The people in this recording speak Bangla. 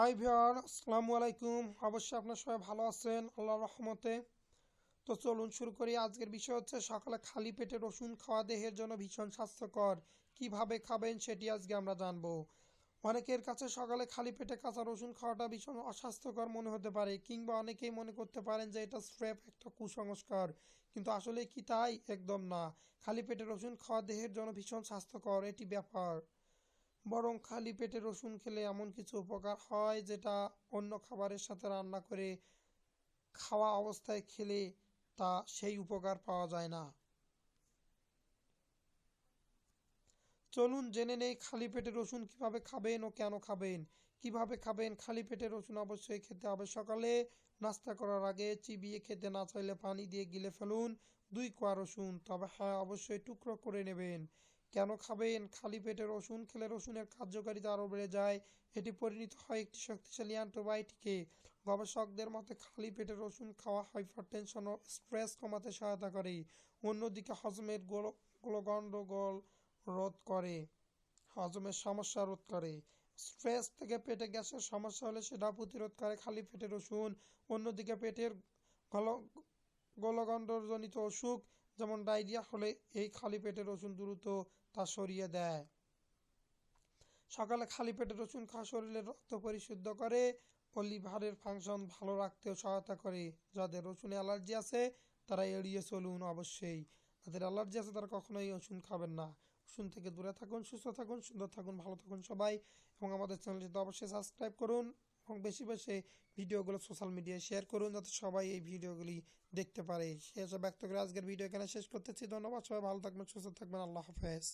হাই ভিওর আসসালামু আলাইকুম। অবশ্যই আপনার সবাই ভালো আছেন, আল্লাহর রহমতে। তো চলুন শুরু করি। আজকের বিষয় হচ্ছে, সকালে খালি পেটে রসুন খাওয়া দেহের জন্য ভীষণ স্বাস্থ্যকর। কীভাবে খাবেন সেটি আজকে আমরা জানব। অনেকের কাছে সকালে খালি পেটে কাঁচা রসুন খাওয়াটা ভীষণ অস্বাস্থ্যকর মনে হতে পারে, কিংবা অনেকেই মনে করতে পারেন যে এটা স্রেফ একটা কুসংস্কার। কিন্তু আসলে কি তাই? একদম না। খালি পেটে রসুন খাওয়া দেহের জন্য ভীষণ স্বাস্থ্যকর, এটি ব্যাপার। বরং খালি পেটে রসুন খেলে এমন কিছু উপকার হয় যেটা অন্য খাবারের সাথে রান্না করে খাওয়া অবস্থায় খেলে তা সেই উপকার পাওয়া যায় না। চলুন জেনে নেই খালি পেটে রসুন কীভাবে খাবেন ও কেন খাবেন। কীভাবে খাবেন? খালি পেটে রসুন অবশ্যই খেতে হবে। সকালে নাস্তা করার আগে চিবিয়ে খেতে না চাইলে পানি দিয়ে গিলে ফেলুন। দুই কোয়া রসুন। তবে হ্যাঁ অবশ্যই টুকরো করে নেবেন। কেন খাবেন? খালি পেটে রসুন খেলে রসুনের কার্যকারিতা আরও বেড়ে যায়। এটি পরিণত হয় একটি শক্তিশালী অ্যান্টিবায়োটিকে। গবেষকদের মতে, খালি পেটে রসুন খাওয়া হাইপারটেনশন ও স্ট্রেস কমাতে সহায়তা করে। অন্যদিকে, হজমের গোল গণ্ডগোল রোধ করে। হজমের সমস্যা রোধ করে। স্ট্রেস থেকে পেটে গ্যাসের সমস্যা হলে সেটা প্রতিরোধ করে খালি পেটে রসুন। অন্যদিকে, পেটের গল, গলগণ্ডজনিত অসুখ যেমন ডায়রিয়া হলে এই খালি পেটে রসুন দ্রুত তা সরিয়ে দেয়। সকালে খালি পেটে রসুন খাওয়া শরীরের রক্ত পরিশুদ্ধ করে ও লিভারের ফাংশন ভালো রাখতেও সহায়তা করে। যাদের রসুনে অ্যালার্জি আছে, তারা এড়িয়ে চলুন অবশ্যই। যাদের অ্যালার্জি আছে, তারা কখনোই রসুন খাবেন না। রসুন থেকে দূরে থাকুন, সুস্থ থাকুন, সুন্দর থাকুন, ভালো থাকুন সবাই এবং আমাদের চ্যানেলটিতে অবশ্যই সাবস্ক্রাইব করুন। এবং বেশি বেশি ভিডিওগুলো সোশ্যাল মিডিয়ায় শেয়ার করুন যাতে সবাই এই ভিডিওগুলি দেখতে পারে। সে ব্যক্ত করে আজকের ভিডিও এখানে শেষ করতেছি। ধন্যবাদ, সবাই ভালো থাকবেন, সুস্থ থাকবেন। আল্লাহ হাফেজ।